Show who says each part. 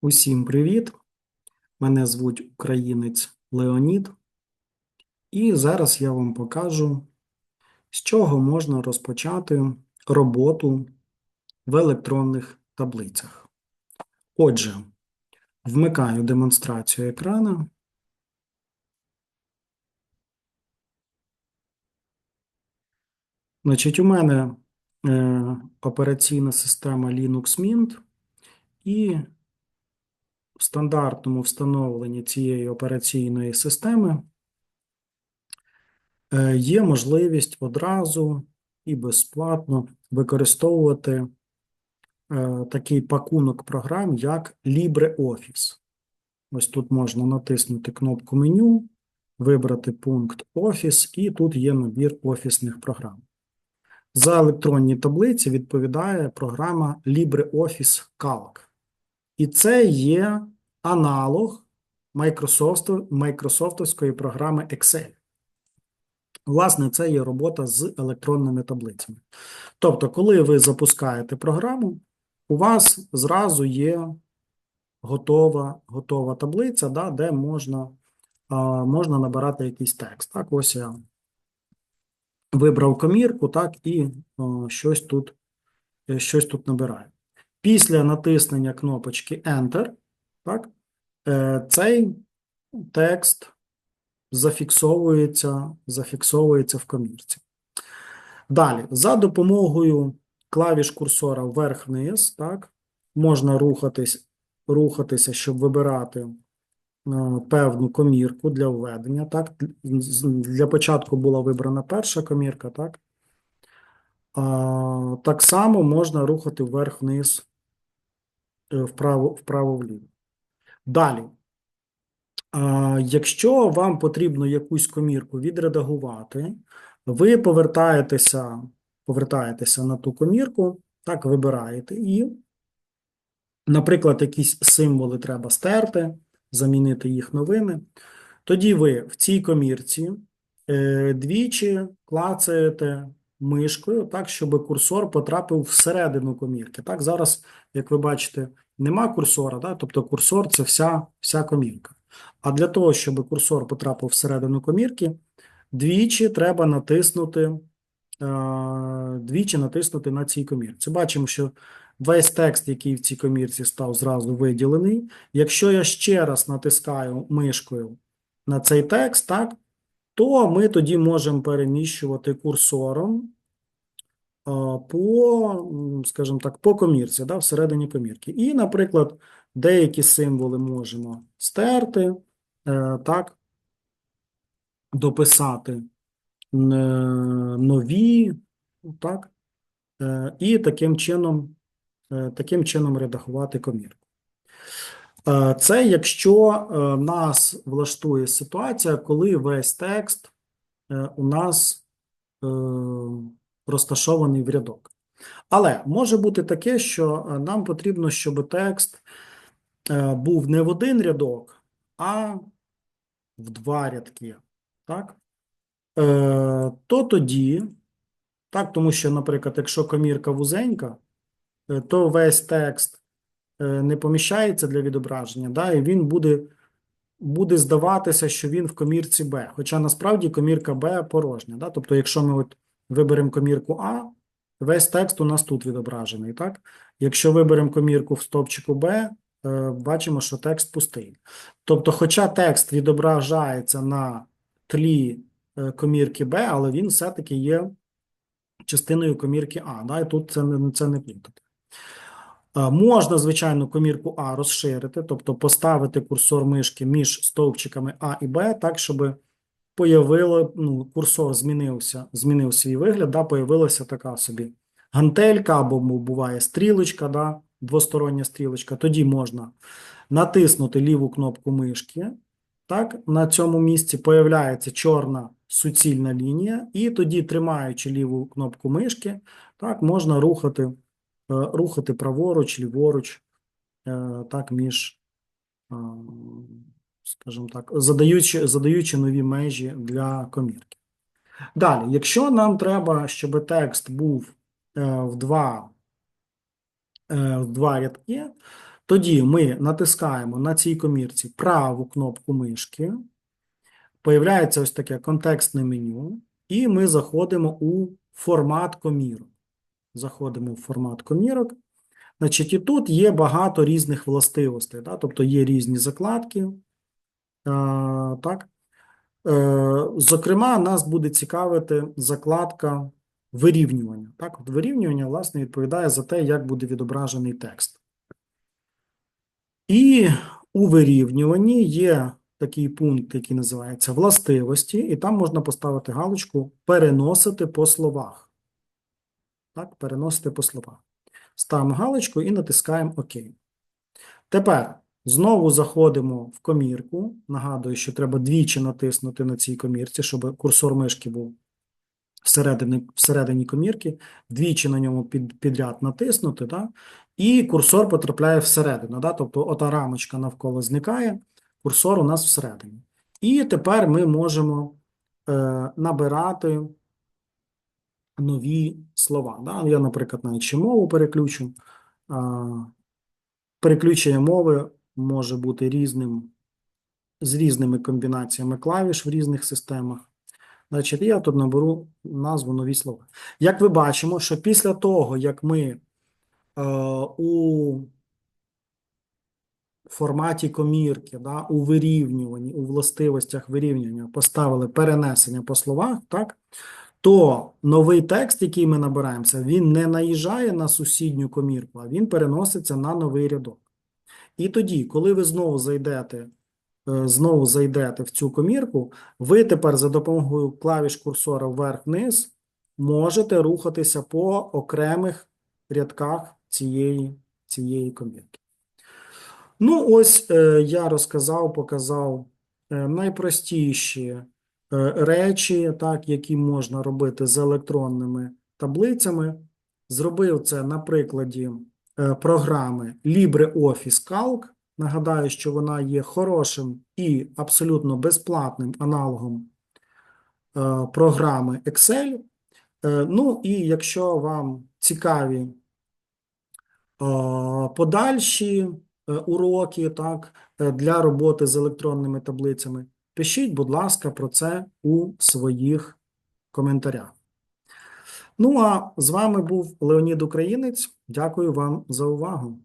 Speaker 1: Усім привіт! Мене звуть українець Леонід, і зараз я вам покажу, з чого можна розпочати роботу в електронних таблицях. Отже, вмикаю демонстрацію екрана. Значить, у мене е, операційна система Linux Mint і в стандартному встановленні цієї операційної системи е, є можливість одразу і безплатно використовувати е, такий пакунок програм, як LibreOffice. Ось тут можна натиснути кнопку меню, вибрати пункт Office, і тут є набір офісних програм. За електронні таблиці відповідає програма LibreOffice Calc. І це є аналог Microsoft, Microsoftської програми Excel. Власне, це є робота з електронними таблицями. Тобто, коли ви запускаєте програму, у вас зразу є готова готова таблиця, да, де можна, а, можна набирати якийсь текст. Так, ось я вибрав комірку, так, і о, щось тут, щось тут набираю. Після натиснення кнопочки Enter, так, е, цей текст зафіксовується, зафіксовується в комірці. Далі, за допомогою клавіш курсора вверх-вниз, так, можна рухатись, рухатися, щоб вибирати е, певну комірку для введення. Так, для початку була вибрана перша комірка, так. Так само можна рухати вверх-вниз, е, вправо, вправо-вліво. Далі, якщо вам потрібно якусь комірку відредагувати, ви повертаєтеся, повертаєтеся на ту комірку, так, вибираєте і, наприклад, якісь символи треба стерти, замінити їх новими. Тоді ви в цій комірці е, двічі клацаєте мишкою, так, щоб курсор потрапив всередину комірки. Так, зараз, як ви бачите, нема курсора, так, тобто курсор це вся, вся комірка. А для того, щоб курсор потрапив всередину комірки, двічі треба натиснути, е, двічі натиснути на цій комірці. Бачимо, що весь текст, який в цій комірці став зразу виділений. Якщо я ще раз натискаю мишкою на цей текст, так, то ми тоді можемо переміщувати курсором по, скажімо так, по комірці, да, всередині комірки. І, наприклад, деякі символи можемо стерти, е, так, дописати е, нові, так, е, і таким чином, таким чином редагувати комірку. Е, Це якщо е, нас влаштує ситуація, коли весь текст е, у нас розташований в рядок. Але може бути таке, що нам потрібно, щоб текст був не в один рядок, а в два рядки. Так? То тоді, так, тому що, наприклад, якщо комірка вузенька, то весь текст не поміщається для відображення, да, і він буде, буде здаватися, що він в комірці Б. Хоча насправді комірка Б порожня. Да? Тобто, якщо ми от виберемо комірку А, весь текст у нас тут відображений. Так? Якщо виберемо комірку в стопчику Б, е, бачимо, що текст пустий. Тобто, хоча текст відображається на тлі е, комірки Б, але він все-таки є частиною комірки А. Да? І тут це не, це не плутати. Е, Можна, звичайно, комірку А розширити, тобто поставити курсор мишки між стовпчиками А і Б, так, щоб появило, ну, курсор змінився, змінив свій вигляд, да, появилася така собі гантелька, або буває стрілочка, да, двостороння стрілочка. Тоді можна натиснути ліву кнопку мишки, так, на цьому місці появляється чорна суцільна лінія, і тоді, тримаючи ліву кнопку мишки, так, можна рухати, рухати праворуч, ліворуч, е, так, між, е, скажімо так, задаючи, задаючи нові межі для комірки. Далі, якщо нам треба, щоб текст був е, в два, е, в два рядки, Тоді ми натискаємо на цій комірці праву кнопку мишки, появляється ось таке контекстне меню, і ми заходимо у формат комірок. Заходимо в формат комірок. Значить, і тут є багато різних властивостей, да? тобто є різні закладки. А, так. Е, Зокрема, нас буде цікавити закладка вирівнювання. Так, от вирівнювання, власне, відповідає за те, як буде відображений текст. І у вирівнюванні є такий пункт, який називається властивості, і там можна поставити галочку переносити по словах. Так, переносити по словах. Ставимо галочку і натискаємо ОК. Tепер знову заходимо в комірку. Нагадую, що треба двічі натиснути на цій комірці, щоб курсор мишки був всередині, всередині комірки, двічі на ньому під, підряд натиснути, да? і курсор потрапляє всередину. Да? Тобто ота рамочка навколо зникає, курсор у нас всередині. І тепер ми можемо е, набирати нові слова. Да? Я, наприклад, навіть ще мову переключу. Переключення мови може бути різним, з різними комбінаціями клавіш в різних системах. Значить, я тут наберу назву нові слова. Як ви бачимо, що після того, як ми е, у форматі комірки, да, у вирівнюванні, у властивостях вирівнювання поставили перенесення по словах, так, то новий текст, який ми набираємося, він не наїжджає на сусідню комірку, а він переноситься на новий рядок. І тоді, коли ви знову зайдете, е, знову зайдете в цю комірку, ви тепер за допомогою клавіш курсора вверх-вниз можете рухатися по окремих рядках цієї, цієї комірки. Ну, ось е, я розказав, показав е, найпростіші речі, так, які можна робити з електронними таблицями. Зробив це на прикладі е, програми LibreOffice Calc. Нагадаю, що вона є хорошим і абсолютно безплатним аналогом е, програми Excel. Е, Ну і якщо вам цікаві е, подальші е, уроки, так, е, для роботи з електронними таблицями, пишіть, будь ласка, про це у своїх коментарях. Ну а з вами був Леонід Українець. Дякую вам за увагу.